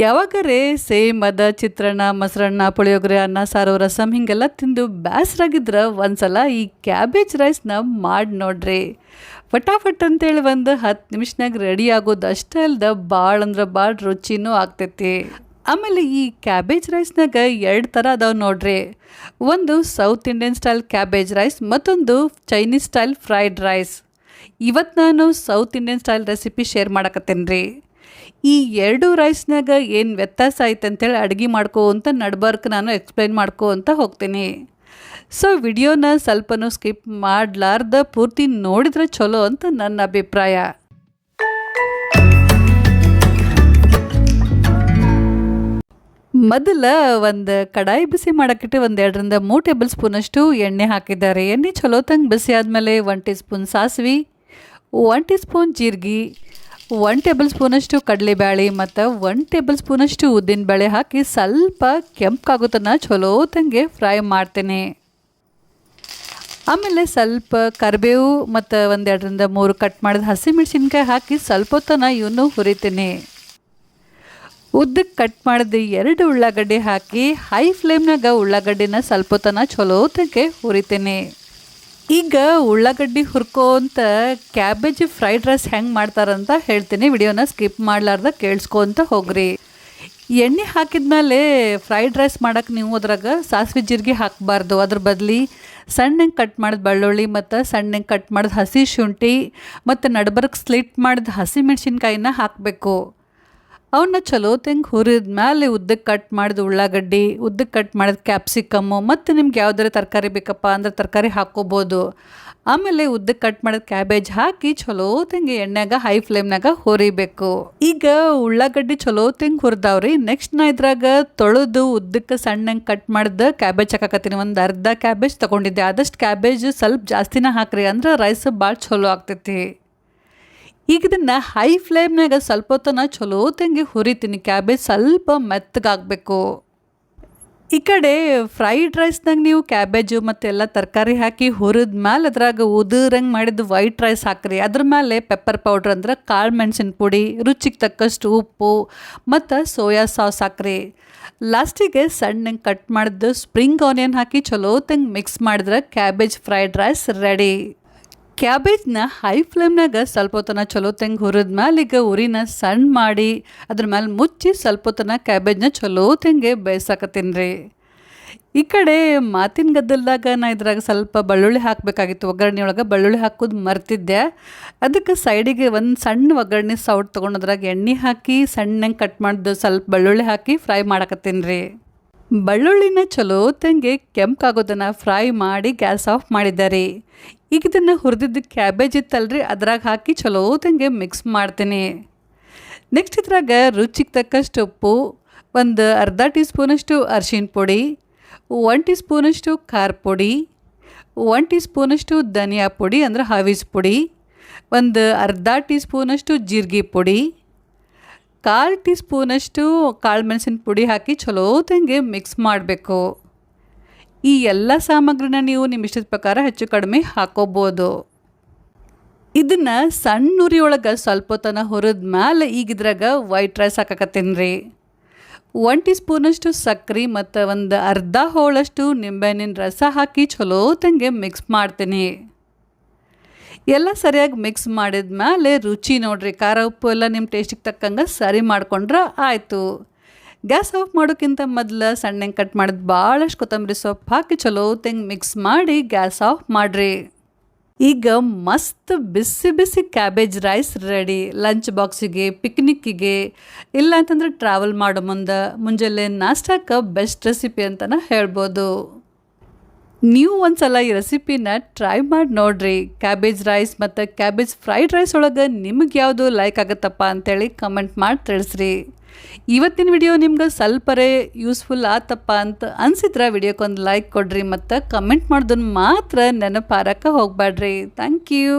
ಯಾವಾಗರೇ same ಅದ ಚಿತ್ರಾನ್ನ ಮೊಸರನ್ನ ಪುಳಿಯೋಗರೆ, ಅನ್ನ, ಸಾರು ರಸಮ್ ಹಿಂಗೆಲ್ಲ ತಿಂದು ಬೇಸರಾಗಿದ್ರೆ ಒಂದ್ಸಲ ಈ ಕ್ಯಾಬೇಜ್ ರೈಸ್ನ ಮಾಡಿ ನೋಡ್ರಿ. ಫಟಾಫಟ್ ಅಂತೇಳಿ ಒಂದು ಹತ್ತು ನಿಮಿಷನಾಗ ರೆಡಿ ಆಗೋದು ಅಷ್ಟೇ ಅಲ್ದ ಭಾಳ ಅಂದ್ರೆ ಭಾಳ ರುಚಿನೂ ಆಗ್ತೈತಿ. ಆಮೇಲೆ ಈ ಕ್ಯಾಬೇಜ್ ರೈಸ್ನಾಗ ಎರಡು ಥರ ಅದಾವೆ ನೋಡ್ರಿ. ಒಂದು south Indian style cabbage rice, ಮತ್ತೊಂದು ಚೈನೀಸ್ ಸ್ಟೈಲ್ ಫ್ರೈಡ್ ರೈಸ್. ಇವತ್ತು ನಾನು south Indian style recipe share ಮಾಡಕತ್ತೇನೆ ರೀ. ಈ ಎರಡು ರೈಸ್ನಾಗ ಏನು ವ್ಯತ್ಯಾಸ ಐತೆ ಅಂತೇಳಿ ಅಡುಗೆ ಮಾಡ್ಕೋ ಅಂತ ನಡ್ಬರ್ಕ್ ನಾನು ಎಕ್ಸ್ಪ್ಲೈನ್ ಮಾಡ್ಕೋ ಅಂತ ಹೋಗ್ತೀನಿ. ಸೊ ವಿಡಿಯೋನ ಸ್ವಲ್ಪನೂ ಸ್ಕಿಪ್ ಮಾಡಲಾರ್ದ ಪೂರ್ತಿ ನೋಡಿದ್ರೆ ಚಲೋ ಅಂತ ನನ್ನ ಅಭಿಪ್ರಾಯ. ಮೊದಲ ಒಂದು ಕಡಾಯಿ ಬಿಸಿ ಮಾಡೋಕ್ಕಿಟ್ಟು ಒಂದು ಎರಡರಿಂದ ಮೂರು ಟೇಬಲ್ ಸ್ಪೂನಷ್ಟು ಎಣ್ಣೆ ಹಾಕಿದ್ದಾರೆ. ಎಣ್ಣೆ ಚಲೋ ತಂಗೆ ಬಿಸಿ ಆದಮೇಲೆ ಒನ್ ಟೀ ಸ್ಪೂನ್ ಸಾಸಿವೆ ಒನ್ ಟೀ ಸ್ಪೂನ್ ಜೀರಿಗೆ ಒನ್ ಟೇಬಲ್ ಸ್ಪೂನಷ್ಟು ಕಡಲೆಬೇಳೆ ಮತ್ತು ಒನ್ ಟೇಬಲ್ ಸ್ಪೂನಷ್ಟು ಉದ್ದಿನಬೇಳೆ ಹಾಕಿ ಸ್ವಲ್ಪ ಕೆಂಪಾಗೋತನ ಚಲೋ ತಂಗೆ ಫ್ರೈ ಮಾಡ್ತೇನೆ. ಆಮೇಲೆ ಸ್ವಲ್ಪ ಕರಿಬೇವು ಮತ್ತು ಒಂದೆರಡರಿಂದ ಮೂರು ಕಟ್ ಮಾಡಿದ ಹಸಿಮೆಣ್ಸಿನ್ಕಾಯಿ ಹಾಕಿ ಸ್ವಲ್ಪ ಹೊತ್ತನ ಇವನು ಹುರಿತೀನಿ. ಉದ್ದಕ್ಕೆ ಕಟ್ ಮಾಡಿದ ಎರಡು ಉಳ್ಳಾಗಡ್ಡೆ ಹಾಕಿ ಹೈ ಫ್ಲೇಮ್ನಾಗ ಉಳ್ಳಾಗಡ್ಡಿನ ಸ್ವಲ್ಪ ಹೊತ್ತನ ಚಲೋ ತಂಗೆ ಹುರಿತೀನಿ. ಈಗ ಉಳ್ಳಾಗಡ್ಡಿ ಹುರ್ಕೋಂತ ಕ್ಯಾಬೇಜ್ ಫ್ರೈಡ್ ರೈಸ್ ಹೆಂಗೆ ಮಾಡ್ತಾರಂತ ಹೇಳ್ತೀನಿ. ವಿಡಿಯೋನ ಸ್ಕಿಪ್ ಮಾಡಲಾರ್ದ ಕೇಳಿಸ್ಕೊಂತ ಹೋಗ್ರಿ. ಎಣ್ಣೆ ಹಾಕಿದ್ಮೇಲೆ ಫ್ರೈಡ್ ರೈಸ್ ಮಾಡೋಕೆ ನೀವು ಅದ್ರಾಗ ಸಾಸಿವೆ ಜೀರಿಗೆ ಹಾಕಬಾರ್ದು. ಅದ್ರ ಬದಲಿ ಸಣ್ಣಗೆ ಕಟ್ ಮಾಡಿದ ಬೆಳ್ಳುಳ್ಳಿ ಮತ್ತು ಸಣ್ಣಗೆ ಕಟ್ ಮಾಡಿದ ಹಸಿ ಶುಂಠಿ ಮತ್ತು ನಡ್ಬರ್ಕ್ ಸ್ಲಿಟ್ ಮಾಡಿದ ಹಸಿ ಮೆಣಸಿನ್ಕಾಯಿನ ಹಾಕಬೇಕು. ಅವನ್ನ ಚಲೋ ತೆಂಗೆ ಹುರಿದ ಮೇಲೆ ಉದ್ದಕ್ಕೆ ಕಟ್ ಮಾಡಿದ ಉಳ್ಳಾಗಡ್ಡಿ ಉದ್ದಕ್ಕೆ ಕಟ್ ಮಾಡಿದ ಕ್ಯಾಪ್ಸಿಕಮ್ಮು ಮತ್ತು ನಿಮ್ಗೆ ಯಾವ್ದಾರ ತರಕಾರಿ ಬೇಕಪ್ಪ ಅಂದ್ರೆ ತರಕಾರಿ ಹಾಕ್ಕೋಬೋದು ಆಮೇಲೆ ಉದ್ದಕ್ಕೆ ಕಟ್ ಮಾಡಿದ ಕ್ಯಾಬೇಜ್ ಹಾಕಿ ಚಲೋ ತೆಂಗೆ ಎಣ್ಣೆಗ ಹೈ ಫ್ಲೇಮ್ನಾಗ ಹುರಿಬೇಕು. ಈಗ ಉಳ್ಳಾಗಡ್ಡಿ ಚಲೋ ತೆಂಗೆ ಹುರಿದಾವ್ರಿ. ನೆಕ್ಸ್ಟ್ ನಾ ಇದ್ರಾಗ ತೊಳೆದು ಉದ್ದಕ್ಕೆ ಸಣ್ಣಂಗೆ ಕಟ್ ಮಾಡಿದ ಕ್ಯಾಬೇಜ್ ಹಾಕಕತ್ತೀನಿ. ಒಂದು ಅರ್ಧ ಕ್ಯಾಬೇಜ್ ತೊಗೊಂಡಿದ್ದೆ. ಆದಷ್ಟು ಕ್ಯಾಬೇಜ್ ಸ್ವಲ್ಪ ಜಾಸ್ತಿನ ಹಾಕ್ರಿ ಅಂದ್ರೆ ರೈಸ್ ಭಾಳ ಚಲೋ ಆಗ್ತೈತಿ. ಈಗ ಇದನ್ನು ಹೈ ಫ್ಲೇಮ್ನಾಗ ಸ್ವಲ್ಪ ಹೊತ್ತನ ಚಲೋ ತಂಗಿ ಹುರಿತೀನಿ. ಕ್ಯಾಬೇಜ್ ಸ್ವಲ್ಪ ಮೆತ್ತಗಾಗಬೇಕು. ಈ ಕಡೆ ಫ್ರೈಡ್ ರೈಸ್ನಾಗ ನೀವು ಕ್ಯಾಬೇಜು ಮತ್ತು ಎಲ್ಲ ತರಕಾರಿ ಹಾಕಿ ಹುರಿದ ಮೇಲೆ ಅದ್ರಾಗ ಉದುರಂಗೆ ಮಾಡಿದ ವೈಟ್ ರೈಸ್ ಹಾಕ್ರಿ. ಅದ್ರ ಮೇಲೆ ಪೆಪ್ಪರ್ ಪೌಡ್ರ್ ಅಂದ್ರೆ ಕಾಳು ಮೆಣಸಿನ ಪುಡಿ, ರುಚಿಗೆ ತಕ್ಕಷ್ಟು ಉಪ್ಪು ಮತ್ತು ಸೋಯಾ ಸಾಸ್ ಹಾಕ್ರಿ. ಲಾಸ್ಟಿಗೆ ಸಣ್ಣಗೆ ಕಟ್ ಮಾಡಿದ್ದು ಸ್ಪ್ರಿಂಗ್ ಆನಿಯನ್ ಹಾಕಿ ಚಲೋ ತಂಗೆ ಮಿಕ್ಸ್ ಮಾಡಿದ್ರೆ ಕ್ಯಾಬೇಜ್ ಫ್ರೈಡ್ ರೈಸ್ ರೆಡಿ ಕ್ಯಾಬೇಜ್ನ ಹೈ ಫ್ಲೇಮ್ನಾಗ ಸ್ವಲ್ಪ ಹೊತ್ತನ ಚಲೋ ತೆಂಗ್ ಹುರಿದ ಮೇಲೆ ಈಗ ಉರಿನ ಸಣ್ಣ ಮಾಡಿ ಅದ್ರ ಮೇಲೆ ಮುಚ್ಚಿ ಸ್ವಲ್ಪ ಹೊತ್ತನ ಕ್ಯಾಬೇಜ್ನ ಚಲೋ ತಂಗೆ ಬೇಯಿಸಾಕತ್ತೀನಿ ರೀ. ಈ ಕಡೆ ಮಾತಿನ ಗದ್ದಲ್ದಾಗ ನಾ ಇದ್ರಾಗ ಸ್ವಲ್ಪ ಬೆಳ್ಳುಳ್ಳಿ ಹಾಕಬೇಕಾಗಿತ್ತು. ಒಗ್ಗರಣೆ ಒಳಗೆ ಬೆಳ್ಳುಳ್ಳಿ ಹಾಕೋದು ಮರ್ತಿದ್ದೆ. ಅದಕ್ಕೆ ಸೈಡಿಗೆ ಒಂದು ಸಣ್ಣ ಒಗ್ಗರಣೆ ಸೌಟ್ ತೊಗೊಂಡದ್ರಾಗ ಎಣ್ಣೆ ಹಾಕಿ ಸಣ್ಣಂಗೆ ಕಟ್ ಮಾಡಿದ್ದು ಸ್ವಲ್ಪ ಬೆಳ್ಳುಳ್ಳಿ ಹಾಕಿ ಫ್ರೈ ಮಾಡಕತ್ತೀನಿ ರೀ. ಬೆಳ್ಳುಳ್ಳಿನ ಚಲೋ ತಂಗೆ ಕೆಂಪಾಗೋದನ್ನು ಫ್ರೈ ಮಾಡಿ ಗ್ಯಾಸ್ ಆಫ್ ಮಾಡಿದ್ದಾರೆ. ಈಗ ಇದನ್ನು ಹುರಿದಿದ್ದ ಕ್ಯಾಬೇಜ್ ಇತ್ತಲ್ರಿ, ಅದ್ರಾಗ ಹಾಕಿ ಚಲೋ ತಂಗೆ ಮಿಕ್ಸ್ ಮಾಡ್ತೀನಿ. ನೆಕ್ಸ್ಟ್ ಇದ್ರಾಗ ರುಚಿಗೆ ತಕ್ಕಷ್ಟು ಉಪ್ಪು, ಒಂದು ಅರ್ಧ ಟೀ ಸ್ಪೂನಷ್ಟು ಅರ್ಶಿಣ ಪುಡಿ ಒನ್ ಟೀ ಸ್ಪೂನಷ್ಟು ಖಾರ ಪುಡಿ ಒನ್ ಟೀ ಸ್ಪೂನಷ್ಟು ಧನಿಯಾ ಪುಡಿ ಅಂದ್ರೆ ಹವೀಸ್ ಪುಡಿ, ಒಂದು ಅರ್ಧ ಟೀ ಸ್ಪೂನಷ್ಟು ಜೀರಿಗೆ ಪುಡಿ ಕಾಲು ಟೀ ಸ್ಪೂನಷ್ಟು ಕಾಳು ಮೆಣಸಿನ ಪುಡಿ ಹಾಕಿ ಚಲೋತಂಗೆ ಮಿಕ್ಸ್ ಮಾಡಬೇಕು. ಈ ಎಲ್ಲ ಸಾಮಗ್ರಿನ ನೀವು ನಿಮ್ಮ ಇಷ್ಟದ ಪ್ರಕಾರ ಹೆಚ್ಚು ಕಡಿಮೆ ಹಾಕೋಬೋದು. ಇದನ್ನು ಸಣ್ಣ ಉರಿಯೊಳಗೆ ಸ್ವಲ್ಪ ತನ ಹುರಿದ ಮೇಲೆ ಈಗ ಇದ್ರಾಗ ವೈಟ್ ರೈಸ್ ಹಾಕಕತ್ತೀನಿ ರೀ ಒನ್ ಟೀ ಸ್ಪೂನಷ್ಟು ಸಕ್ರೆ ಮತ್ತು ಒಂದು ಅರ್ಧ ಹೋಳಷ್ಟು ನಿಂಬೆಹಣ್ಣಿನ ರಸ ಹಾಕಿ ಚಲೋತಂಗೆ ಮಿಕ್ಸ್ ಮಾಡ್ತೀನಿ. ಎಲ್ಲ ಸರಿಯಾಗಿ ಮಿಕ್ಸ್ ಮಾಡಿದ ಮೇಲೆ ರುಚಿ ನೋಡ್ರಿ, ಖಾರ ಉಪ್ಪು ಎಲ್ಲ ನಿಮ್ಮ ಟೇಸ್ಟಿಗೆ ತಕ್ಕಂಗೆ ಸರಿ ಮಾಡ್ಕೊಂಡ್ರೆ ಆಯಿತು. ಗ್ಯಾಸ್ ಆಫ್ ಮಾಡೋಕ್ಕಿಂತ ಮೊದಲು ಸಣ್ಣಗೆ ಕಟ್ ಮಾಡಿದ ಭಾಳಷ್ಟು ಕೊತ್ತಂಬರಿ ಸೊಪ್ಪು ಹಾಕಿ ಚಲೋ ತೆಂಗ್ ಮಿಕ್ಸ್ ಮಾಡಿ ಗ್ಯಾಸ್ ಆಫ್ ಮಾಡಿರಿ. ಈಗ ಮಸ್ತ್ ಬಿಸಿ ಬಿಸಿ ಕ್ಯಾಬೇಜ್ ರೈಸ್ ರೆಡಿ ಲಂಚ್ ಬಾಕ್ಸಿಗೆ ಪಿಕ್ನಿಕ್ಕಿಗೆ ಇಲ್ಲ ಅಂತಂದ್ರೆ ಟ್ರಾವೆಲ್ ಮಾಡೋ ಮುಂದೆ, ಮುಂಜಾನೆ ನಾಷ್ಟಕ್ಕೆ ಬೆಸ್ಟ್ ರೆಸಿಪಿ ಅಂತಲೇ ಹೇಳ್ಬೋದು. ನೀವು ಒಂದು ಸಲ ಈ ರೆಸಿಪಿನ ಟ್ರೈ ಮಾಡಿ ನೋಡ್ರಿ. ಕ್ಯಾಬೇಜ್ ರೈಸ್ ಮತ್ತು ಕ್ಯಾಬೇಜ್ ಫ್ರೈಡ್ ರೈಸ್ ಒಳಗೆ ನಿಮ್ಗೆ ಯಾವುದು ಲೈಕ್ ಆಗುತ್ತಪ್ಪ ಅಂತೇಳಿ ಕಮೆಂಟ್ ಮಾಡಿ ತಿಳಿಸ್ರಿ. ಇವತ್ತಿನ ವಿಡಿಯೋ ನಿಮ್ಗೆ ಸ್ವಲ್ಪರೇ ಯೂಸ್ಫುಲ್ ಆತಪ್ಪ ಅಂತ ಅನಿಸಿದ್ರೆ ವಿಡಿಯೋಕ್ಕೊಂದು ಲೈಕ್ ಕೊಡ್ರಿ ಮತ್ತು ಕಮೆಂಟ್ ಮಾಡೋದನ್ನು ಮಾತ್ರ ನೆನಪಾರಕ್ಕೆ ಹೋಗಬೇಡ್ರಿ ಥ್ಯಾಂಕ್ ಯು